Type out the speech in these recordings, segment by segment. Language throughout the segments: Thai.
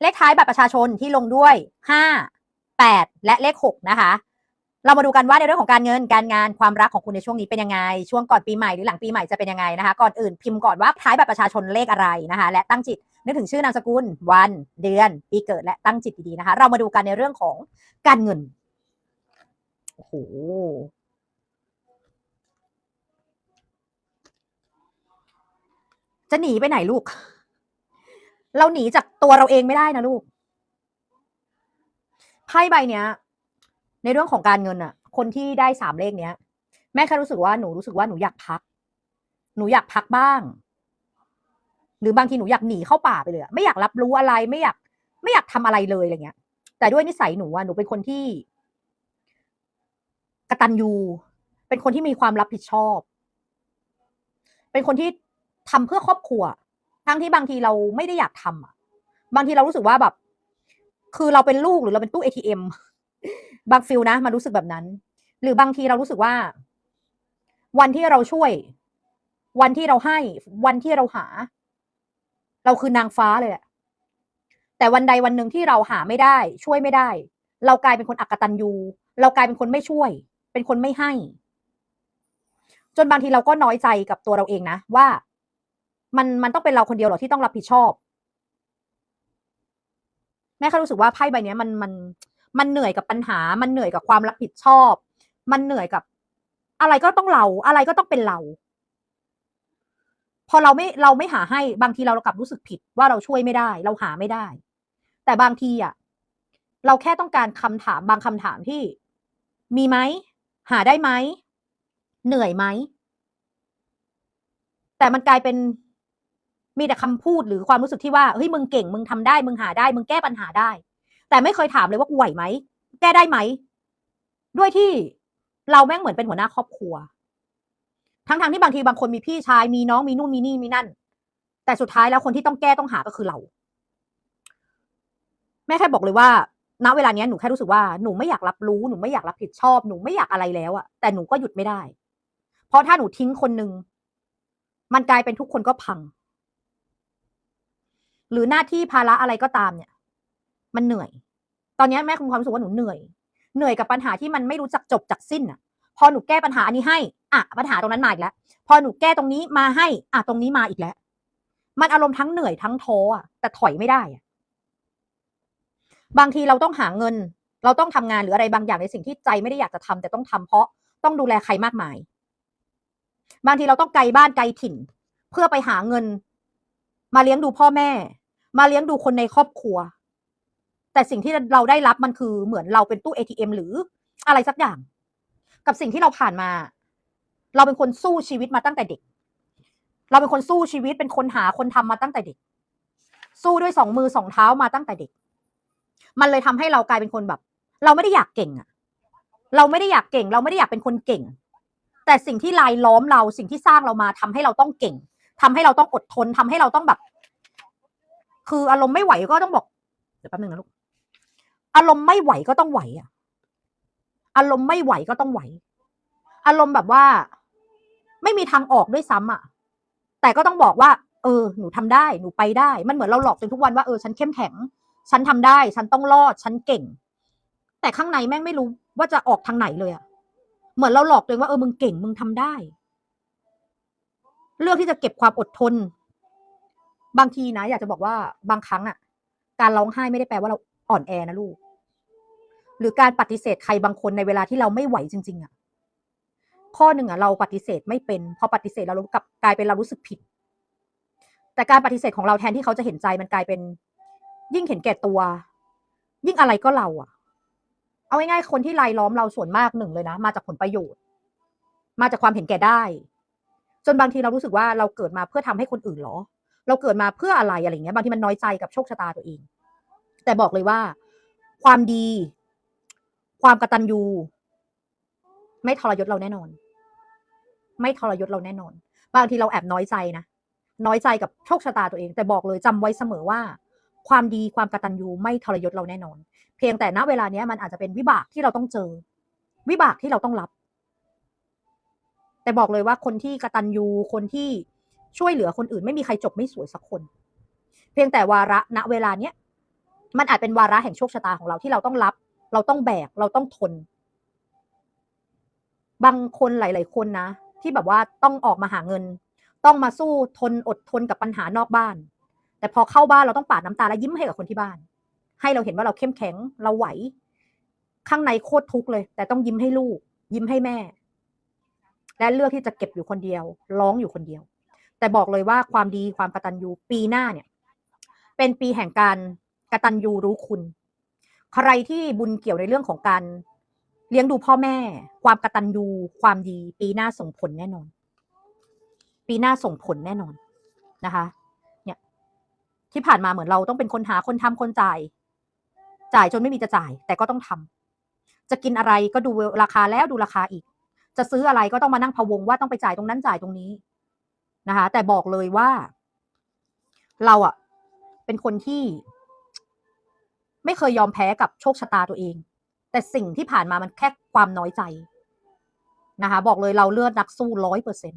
เลขท้ายบัตรประชาชนที่ลงด้วยห้าและเลขหกนะคะ เรามาดูกันว่าในเรื่องของการเงินการงานความรักของคุณในช่วงนี้เป็นยังไง ช่วงก่อนปีใหม่หรือหลังปีใหม่จะเป็นยังไงนะคะ ก่อนอื่นพิมพ์ก่อนว่าท้ายบัตรประชาชนเลขอะไรนะคะ และตั้งจิตนึกถึงชื่อนามสกุล วัน เดือน ปีเกิดและตั้งจิตดีๆนะคะ เรามาดูกันในเรื่องของการเงินโอ้โหจะหนีไปไหนลูก เราหนีจากตัวเราเองไม่ได้นะลูกไพ่ใบเนี้ย ในเรื่องของการเงินอะคนที่ได้สามเลขเนี้ย แม่แค่รู้สึกว่าหนูรู้สึกว่าหนูอยากพัก หนูอยากพักบ้าง หรือบางทีหนูอยากหนีเข้าป่าไปเลยไม่อยากรับรู้อะไรไม่อยาก ไม่อยากทำอะไรเลยอะไรเงี้ย แต่ด้วยนิสัยหนูอะหนูเป็นคนที่กระตัญญูเป็นคนที่มีความรับผิดชอบ เป็นคนที่ทำเพื่อครอบครัว ทั้งที่บางทีเราไม่ได้อยากทำอะบางทีเรารู้สึกว่าแบบ คือเราเป็นลูกหรือเราเป็นตู้ ATM บางฟิลนะมันรู้สึกแบบนั้น หรือบางทีเรารู้สึกว่า วันที่เราช่วย วันที่เราให้ วันที่เราหา เราคือนางฟ้าเลยแหละแต่วันใดวันหนึ่งที่เราหาไม่ได้ ช่วยไม่ได้ เรากลายเป็นคนอักตันยูเรากลายเป็นคนไม่ช่วย เป็นคนไม่ให้ จนบางทีเราก็น้อยใจกับตัวเราเองนะว่า มันมันต้องเป็นเราคนเดียวหรอที่ต้องรับผิดชอบ แม่แค่รู้สึกว่าไพ่ใบนี้มันมันมันเหนื่อยกับปัญหา มันเหนื่อยกับความรับผิดชอบ มันเหนื่อยกับ อะไรก็ต้องเรา อะไรก็ต้องเป็นเรา พอเราไม่เราไม่หาให้บางทีเรากลับรู้สึกผิดว่าเราช่วยไม่ได้ เราหาไม่ได้ แต่บางทีอะเราแค่ต้องการคำถามบางคำถามที่ มีไหมหาได้ไหมเหนื่อยไหมแต่มันกลายเป็น มีแต่คำพูดหรือความรู้สึกที่ว่าเฮ้ยมึงเก่งมึงทำได้ มึงหาได้ มึงแก้ปัญหาได้ แต่ไม่เคยถามเลยว่ากูไหวไหมแก้ได้ไหมด้วยที่เราแม่งเหมือนเป็นหัวหน้าครอบครัว ทั้งๆทที่บางทีบางคนมีพี่ชายมีน้องมีนู่นมีนี่มีนั่น แต่สุดท้ายแล้วคนที่ต้องแก้ต้องหาก็คือเรา แม่แค่บอกเลยว่าณเวลาเนี้ยหนูแค่รู้สึกว่าหนูไม่อยากรับรู้หนูไม่อยากรับผิดชอบหนูไม่อยากอะไรแล้วอะแต่หนูก็หยุดไม่ได้ เพราะถ้าหนูทิ้งคนหนึ่งมันกลายเป็นทุกคนก็พัง หรือหน้าที่ภาระอะไรก็ตามเนี่ย มันเหนื่อย ตอนนี้แม่คุณความรู้สึกว่าหนูเหนื่อย เหนื่อยกับปัญหาที่มันไม่รู้จักจบจากสิ้นอะ พอหนูแก้ปัญหาอันนี้ให้ อะปัญหาตรงนั้นมาอีกแล้ว พอหนูแก้ตรงนี้มาให้ อะตรงนี้มาอีกแล้ว มันอารมณ์ทั้งเหนื่อยทั้งท้ออะ แต่ถอยไม่ได้อะ บางทีเราต้องหาเงิน เราต้องทำงานหรืออะไรบางอย่างในสิ่งที่ใจไม่ได้อยากจะทำแต่ต้องทำเพราะต้องดูแลใครมากมาย บางทีเราต้องไกลบ้านไกลถิ่น เพื่อไปหาเงิน มาเลี้ยงดูพ่อแม่ มาเลี้ยงดูคนในครอบครัว แต่สิ่งที่เราได้รับมันคือเหมือนเราเป็นตู้ ATM หรืออะไรสักอย่าง กับสิ่งที่เราผ่านมา เราเป็นคนสู้ชีวิตมาตั้งแต่เด็ก เราเป็นคนสู้ชีวิตเป็นคนหาคนทำมาตั้งแต่เด็ก สู้ด้วยสองมือสองเท้ามาตั้งแต่เด็ก มันเลยทำให้เรากลายเป็นคนแบบ เราไม่ได้อยากเก่งอะเราไม่ได้อยากเก่ง เราไม่ได้อยากเป็นคนเก่ง แต่สิ่งที่ลายล้อมเราสิ่งที่สร้างเรามาทำให้เราต้องเก่งทำให้เราต้องอดทนทำให้เราต้องแบบ คืออารมณ์ไม่ไหวก็ต้องบอก เดี๋ยวแป๊บนึงนะลูก อารมณ์ไม่ไหวก็ต้องไหวอะ อารมณ์ไม่ไหวก็ต้องไหว อารมณ์แบบว่า ไม่มีทางออกด้วยซ้ำอะ แต่ก็ต้องบอกว่า เออ หนูทำได้ หนูไปได้ มันเหมือนเราหลอกตัวเองทุกวันว่าเออ ฉันเข้มแข็ง ฉันทำได้ ฉันต้องรอด ฉันเก่ง แต่ข้างในแม่งไม่รู้ว่าจะออกทางไหนเลยอะ เหมือนเราหลอกตัวเองว่าเออ มึงเก่ง มึงทำได้ เลือกที่จะเก็บความอดทน บางทีนะอยากจะบอกว่าบางครั้งอะการร้องไห้ไม่ได้แปลว่าเราอ่อนแอนะลูก หรือการปฏิเสธใครบางคนในเวลาที่เราไม่ไหวจริง ๆอะข้อหนึ่งอะเราปฏิเสธไม่เป็น พอปฏิเสธเรากลับกลายเป็นเรารู้สึกผิด แต่การปฏิเสธของเราแทนที่เขาจะเห็นใจมันกลายเป็น ยิ่งเห็นแก่ตัว ยิ่งอะไรก็เราอะเอาง่ายๆคนที่รายล้อมเราส่วนมากหนึ่งเลยนะ มาจากผลประโยชน์ มาจากความเห็นแก่ได้ จนบางทีเรารู้สึกว่าเราเกิดมาเพื่อทำให้คนอื่นหรอ เราเกิดมาเพื่ออะไรอะไรเงี้ยบางทีมันน้อยใจกับโชคชะตาตัวเอง แต่บอกเลยว่า ความดี ความกระตัญญูไม่ทรยศเราแน่นอน ไม่ทรยศเราแน่นอน บางทีเราแอบน้อยใจนะน้อยใจกับโชคชะตาตัวเอง แต่บอกเลยจำไว้เสมอว่า ความดีความกระตัญญูไม่ทรยศเราแน่นอน เพียงแต่ณเวลาเนี้ยมันอาจจะเป็นวิบากที่เราต้องเจอ วิบากที่เราต้องรับ แต่บอกเลยว่าคนที่กระตัญญูคนที่ ช่วยเหลือคนอื่นไม่มีใครจบไม่สวยสักคน เพียงแต่วาระณเวลาเนี้ยมันอาจเป็นวาระแห่งโชคชะตาของเราที่เราต้องรับ เราต้องแบก เราต้องทน บางคนหลาย ๆ คนนะ ที่แบบว่าต้องออกมาหาเงิน ต้องมาสู้ทนอดทนกับปัญหานอกบ้าน แต่พอเข้าบ้านเราต้องปาดน้ำตาและยิ้มให้กับคนที่บ้าน ให้เราเห็นว่าเราเข้มแข็ง เราไหว ข้างในโคตรทุกข์เลย แต่ต้องยิ้มให้ลูก ยิ้มให้แม่ และเลือกที่จะเก็บอยู่คนเดียว ร้องอยู่คนเดียว แต่บอกเลยว่าความดีความกตัญญูปีหน้าเนี่ย เป็นปีแห่งการกตัญญูรู้คุณ ใครที่บุญเกี่ยวในเรื่องของการเลี้ยงดูพ่อแม่ ความกตัญญูความดี ปีหน้าส่งผลแน่นอน ปีหน้าส่งผลแน่นอนนะคะ เนี่ย ที่ผ่านมาเหมือนเราต้องเป็นคนหาคนทำคนจ่าย จ่ายจนไม่มีจะจ่าย แต่ก็ต้องทำจะกินอะไรก็ดูราคาแล้วดูราคาอีก จะซื้ออะไรก็ต้องมานั่งพะวงว่าต้องไปจ่ายตรงนั้นจ่ายตรงนี้ นะคะ แต่บอกเลยว่า เราอะเป็นคนที่ ไม่เคยยอมแพ้กับโชคชะตาตัวเอง แต่สิ่งที่ผ่านมามันแค่ความน้อยใจนะคะ บอกเลยเราเลือดนักสู้ร้อยเปอร์เซ็น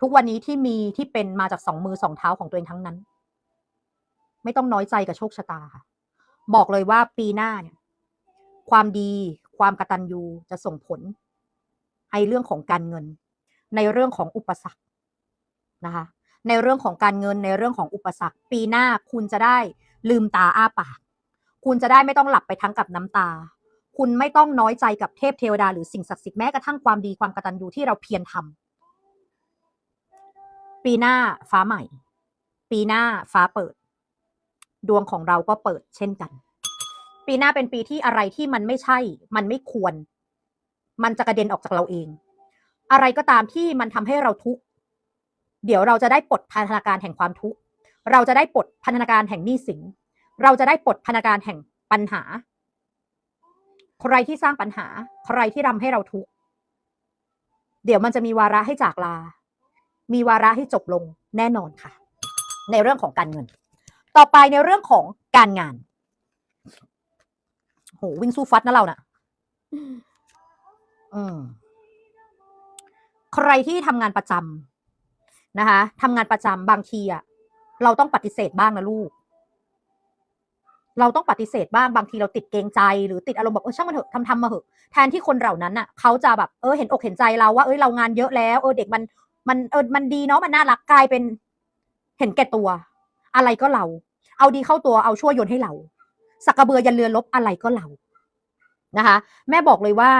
ทุกวันนี้ที่มีที่เป็นมาจากสองมือสองเท้าของตัวเองทั้งนั้น ไม่ต้องน้อยใจกับโชคชะตาค่ะ บอกเลยว่าปีหน้าเนี่ย ความดีความกระตัญญูจะส่งผลในเรื่องของการเงิน ในเรื่องของอุปสรรค นะคะ ในเรื่องของการเงินในเรื่องของอุปสรรค ปีหน้าคุณจะได้ลืมตาอ้าปาก คุณจะได้ไม่ต้องหลับไปทั้งกับน้ำตา คุณไม่ต้องน้อยใจกับเทพเทวดาหรือสิ่งศักดิ์สิทธิ์แม้กระทั่งความดีความกตัญญูที่เราเพียรทำปีหน้าฟ้าใหม่ ปีหน้าฟ้าเปิด ดวงของเราก็เปิดเช่นกัน ปีหน้าเป็นปีที่อะไรที่มันไม่ใช่ มันไม่ควร มันจะกระเด็นออกจากเราเอง อะไรก็ตามที่มันทำให้เราทุกข์ เดี๋ยวเราจะได้ปลดพันธนาการแห่งความทุกข์ เราจะได้ปลดพันธนาการแห่งหนี้สิน เราจะได้ปลดพันธนาการแห่งปัญหา ใครที่สร้างปัญหา ใครที่ทำให้เราทุกข์ เดี๋ยวมันจะมีวาระให้จากลา มีวาระให้จบลงแน่นอนค่ะ ในเรื่องของการเงิน ต่อไปในเรื่องของการงาน โหวิ่งสู้ฟัดนะเรานะ่ะ อืมใครที่ทำงานประจำ นะคะทำงานประจำบางทีอะเราต้องปฏิเสธบ้างนะลูก เราต้องปฏิเสธบ้างบางทีเราติดเกรงใจหรือติดอารมณ์แบบเออช่างมันเถอะทำทำมาเถอะแทนที่คนเหล่านั้นน่ะเขาจะแบบเออเห็นอกเห็นใจเราว่าเอ้ยเรางานเยอะแล้ว เออเด็กมันมันเออมันดีเนาะมันน่ารักกลายเป็นเห็นแก่ตัว อะไรก็เรา เอาดีเข้าตัวเอาชั่วยนให้เราสักกระเบือยันเรือลบอะไรก็เรานะคะ แม่บอกเลยว่า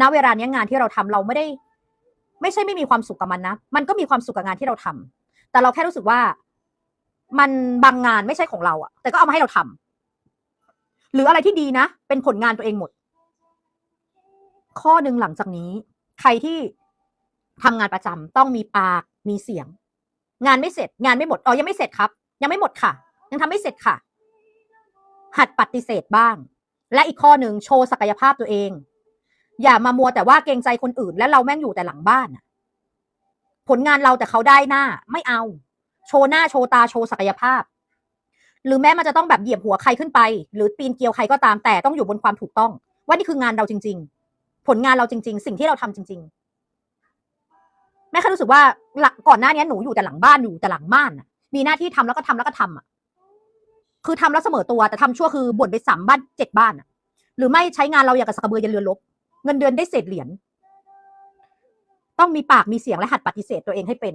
ณเวลานี้งานที่เราทำเราไม่ได้ ไม่ใช่ไม่มีความสุขกับมันนะ มันก็มีความสุขกับงานที่เราทำแต่เราแค่รู้สึกว่ามันบางงานไม่ใช่ของเราอะแต่ก็เอามาให้เราทำหรืออะไรที่ดีนะ เป็นผลงานตัวเองหมด ข้อหนึ่งหลังจากนี้ ใครที่ทำงานประจำต้องมีปากมีเสียง งานไม่เสร็จ งานไม่หมดอ๋อยังไม่เสร็จครับ ยังไม่หมดค่ะ ยังทำไม่เสร็จค่ะ หัดปฏิเสธบ้าง และอีกข้อหนึ่งโชว์ศักยภาพตัวเอง อย่ามามัวแต่ว่าเกรงใจคนอื่น และเราแม่งอยู่แต่หลังบ้านผลงานเราแต่เขาได้หน้า ไม่เอา โชว์หน้าโชว์ตาโชว์ศักยภาพ หรือแม้มันจะต้องแบบเหยียบหัวใครขึ้นไป หรือปีนเกลียวใครก็ตามแต่ต้องอยู่บนความถูกต้อง ว่านี่คืองานเราจริง ๆ ผลงานเราจริง ๆ สิ่งที่เราทำจริง ๆ แม่แค่รู้สึกว่าหลก่อนหน้านี้หนูอยู่แต่หลังบ้านอยู่แต่หลังบ้านมีหน้าที่ทำแล้วก็ทำแล้วก็ทำอะคือทำแล้วเสมอตัวแต่ทำชั่วคือบ่นไปสามบ้านเจ็ดบ้านหรือไม่ใช้งานเราอย่างกับสกกระเบือยันเรือลบ เงินเดือนได้เศษเหรียญต้องมีปากมีเสียงและหัดปฏิเสธตัวเองให้เป็น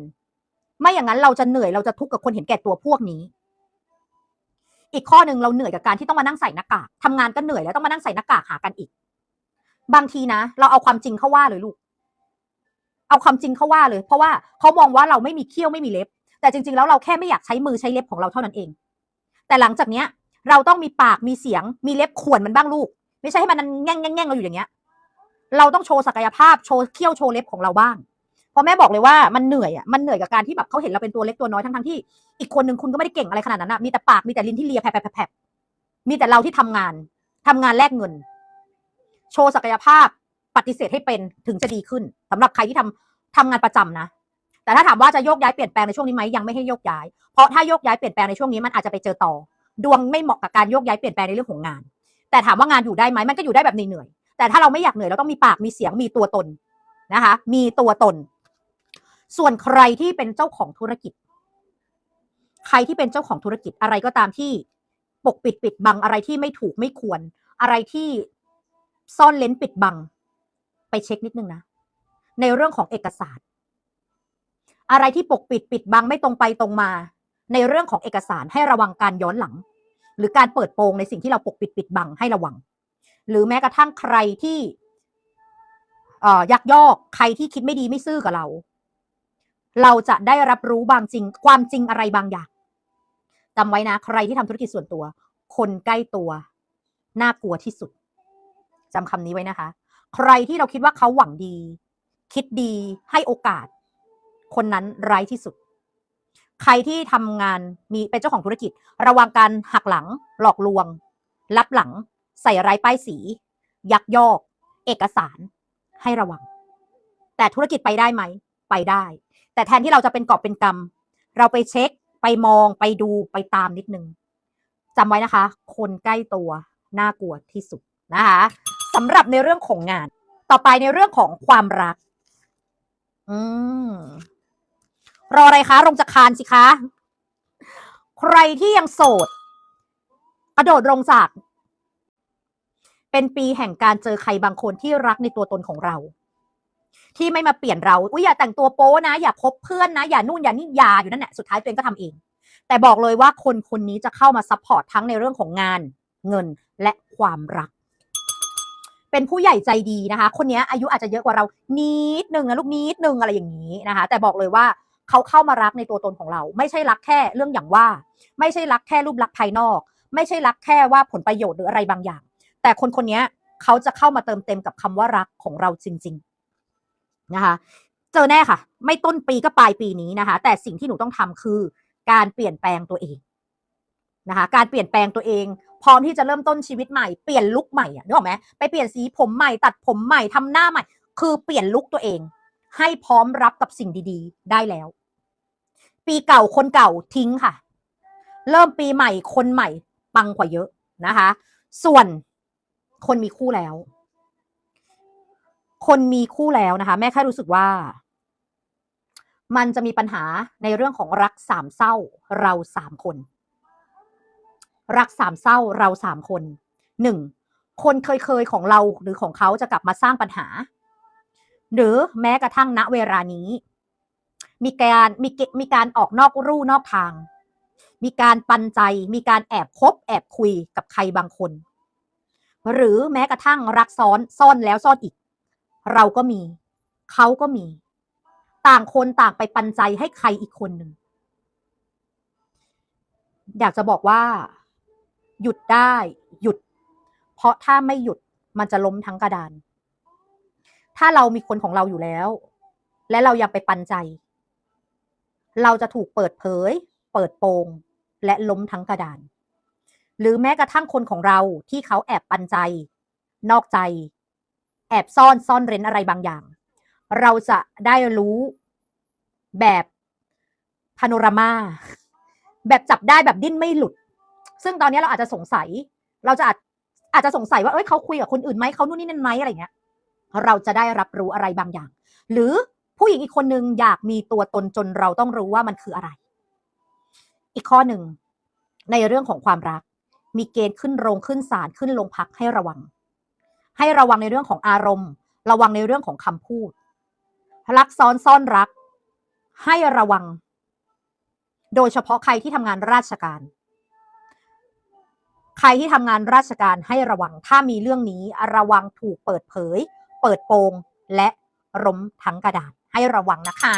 ไม่อย่างนั้นเราจะเหนื่อยเราจะทุกข์กับคนเห็นแก่ตัวพวกนี้ อีกข้อหนึ่งเราเหนื่อยกับการที่ต้องมานั่งใส่หน้ากากทำงานก็เหนื่อยแล้วต้องมานั่งใส่หน้ากากหากันอีก บางทีนะ เราเอาความจริงเข้าว่าเลยลูก เอาความจริงเข้าว่าเลย เพราะว่าเขามองว่าเราไม่มีเขี้ยวไม่มีเล็บ แต่จริง ๆ แล้วเราแค่ไม่อยากใช้มือใช้เล็บของเราเท่านั้นเอง แต่หลังจากเนี้ย เราต้องมีปากมีเสียง มีเล็บข่วนมันบ้างลูก ไม่ใช่ให้มันแง่งแง่งแง่งเราอยู่อย่างเงี้ย เราต้องโชว์ศักยภาพโชว์เขี้ยวโชว์เล็บของเราบ้างเพราะแม่บอกเลยว่ามันเหนื่อยอะมันเหนื่อยกับการที่แบบเขาเห็นเราเป็นตัวเล็กตัวน้อยทั้งๆที่อีกคนนึงคุณก็ไม่ได้เก่งอะไรขนาดนั้นอะมีแต่ปากมีแต่ลิ้นที่เลียแผลบแผลบมีแต่เราที่ทำงานทำงานแลกเงิน โชว์ศักยภาพปฏิเสธให้เป็นถึงจะดีขึ้นสำหรับใครที่ทำทำงานประจำนะ แต่ถ้าถามว่าจะโยกย้ายเปลี่ยนแปลงในช่วงนี้ไหมยังไม่ให้โยกย้าย เพราะถ้าโยกย้ายเปลี่ยนแปลงในช่วงนี้มันอาจจะไปเจอต่อ ดวงไม่เหมาะกับการโยกย้ายเปลี่ยนแปลงในเรื่องของงาน แต่ถามว่างานอยู่ได้ไหมมันก็อยู่ได้แบบเหนื่อย แต่ถ้าเราไม่อยากเหนื่อยเราต้องมีปากมีเสียงมีตัวตนนะคะ มีตัวตน ส่วนใครที่เป็นเจ้าของธุรกิจ ใครที่เป็นเจ้าของธุรกิจอะไรก็ตามที่ปกปิดปิดบังอะไรที่ไม่ถูกไม่ควร อะไรที่ซ่อนเลนปิดบัง ไปเช็คนิดนึงนะในเรื่องของเอกสารอะไรที่ปกปิดปิดบังไม่ตรงไปตรงมา ในเรื่องของเอกสารให้ระวังการย้อนหลัง หรือการเปิดโปงในสิ่งที่เราปกปิดปิดบังให้ระวัง หรือแม้กระทั่งใครที่เอ่อยักยอกใครที่คิดไม่ดีไม่ซื่อกับเรา เราจะได้รับรู้บางจริง ความจริงอะไรบางอย่างจำไว้นะ ใครที่ทำธุรกิจส่วนตัว คนใกล้ตัว น่ากลัวที่สุดจำคำนี้ไว้นะคะ ใครที่เราคิดว่าเขาหวังดี คิดดีให้โอกาส คนนั้นร้ายที่สุด ใครที่ทำงานมีเป็นเจ้าของธุรกิจ ระวังการหักหลัง หลอกลวงรับหลัง ใส่ร้ายป้ายสี ยักยอก เอกสารให้ระวัง แต่ธุรกิจไปได้ไหม ไปได้ แต่แทนที่เราจะเป็นกอบเป็นกรรม เราไปเช็ค ไปมองไปดูไปตามนิดนึงจำไว้นะคะ คนใกล้ตัวน่ากลัวที่สุดนะคะสำหรับในเรื่องของงาน ต่อไปในเรื่องของความรัก อืมรออะไรคะลงจากคานสิคะ ใครที่ยังโสด กระโดดลงจาก เป็นปีแห่งการเจอใครบางคนที่รักในตัวตนของเรา ที่ไม่มาเปลี่ยนเราอุ้ยอย่าแต่งตัวโป๊นะ อย่าคบเพื่อนนะ อย่านู่นอย่านี่อย่าอยู่นั่นแหละสุดท้ายตัวเองก็ทำเอง แต่บอกเลยว่าคนคนนี้จะเข้ามาซัพพอร์ตทั้งในเรื่องของงาน เงินและความรัก เป็นผู้ใหญ่ใจดีนะคะ คนนี้อายุอาจจะเยอะกว่าเรานิดหนึ่งนะลูกนิดหนึ่งอะไรอย่างนี้นะคะ แต่บอกเลยว่าเขาเข้ามารักในตัวตนของเรา ไม่ใช่รักแค่เรื่องอย่างว่า ไม่ใช่รักแค่รูปลักษณ์ภายนอก ไม่ใช่รักแค่ว่าผลประโยชน์หรืออะไรบางอย่าง แต่คนคนนี้เขาจะเข้ามาเติมเต็มกับคำว่ารักของเราจริง ๆ นะคะ เจอแน่ค่ะ ไม่ต้นปีก็ปลายปีนี้นะคะ แต่สิ่งที่หนูต้องทำคือการเปลี่ยนแปลงตัวเองนะคะ การเปลี่ยนแปลงตัวเอง พร้อมที่จะเริ่มต้นชีวิตใหม่ เปลี่ยนลุคใหม่อะนึกออกไหมไปเปลี่ยนสีผมใหม่ ตัดผมใหม่ทำหน้าใหม่ คือเปลี่ยนลุคตัวเอง ให้พร้อมรับกับสิ่งดีๆ ได้แล้ว ปีเก่าคนเก่าทิ้งค่ะ เริ่มปีใหม่คนใหม่ปังกว่าเยอะนะคะ ส่วน คนมีคู่แล้ว คนมีคู่แล้วนะคะ แม่แค่รู้สึกว่า มันจะมีปัญหาในเรื่องของรักสามเศร้า เราสามคน รักสามเศร้าเราสามคนหนึ่งคนเคยเคยๆของเราหรือของเขาจะกลับมาสร้างปัญหา หรือแม้กระทั่งณเวลานี้ มีการมีเกมีการออกนอกรู่นอกทาง มีการปันใจ มีการแอบคบแอบคุยกับใครบางคน หรือแม้กระทั่งรักซ้อนซ่อนแล้วซ่อนอีก เราก็มี เขาก็มี ต่างคนต่างไปปันใจให้ใครอีกคนหนึ่ง อยากจะบอกว่า หยุดได้หยุด เพราะถ้าไม่หยุดมันจะล้มทั้งกระดาน ถ้าเรามีคนของเราอยู่แล้ว และเรายังไปปันใจ เราจะถูกเปิดเผย เปิดโปงและล้มทั้งกระดาน หรือแม้กระทั่งคนของเราที่เขาแอบปันใจ นอกใจ แอบซ่อนซ่อนเร้นอะไรบางอย่าง เราจะได้รู้แบบพาโนรามาแบบจับได้แบบดิ้นไม่หลุด ซึ่งตอนนี้เราอาจจะสงสัย เราจะอาจอาจจะสงสัยว่าเอ้ยเขาคุยกับคนอื่นไหมเขานู่นนี่นั่นไหมอะไรเงี้ย เราจะได้รับรู้อะไรบางอย่าง หรือผู้หญิงอีกคนนึงอยากมีตัวตนจนเราต้องรู้ว่ามันคืออะไร อีกข้อหนึ่งในเรื่องของความรัก มีเกณฑ์ขึ้นโรงขึ้นศาลขึ้นโรงพักให้ระวัง ให้ระวังในเรื่องของอารมณ์ ระวังในเรื่องของคำพูด รักซ้อนซ่อนรัก ให้ระวัง โดยเฉพาะใครที่ทำงานราชการ ใครที่ทำงานราชการให้ระวัง ถ้ามีเรื่องนี้ระวังถูกเปิดเผย เปิดโปงและล้มทั้งกระดานให้ระวังนะคะ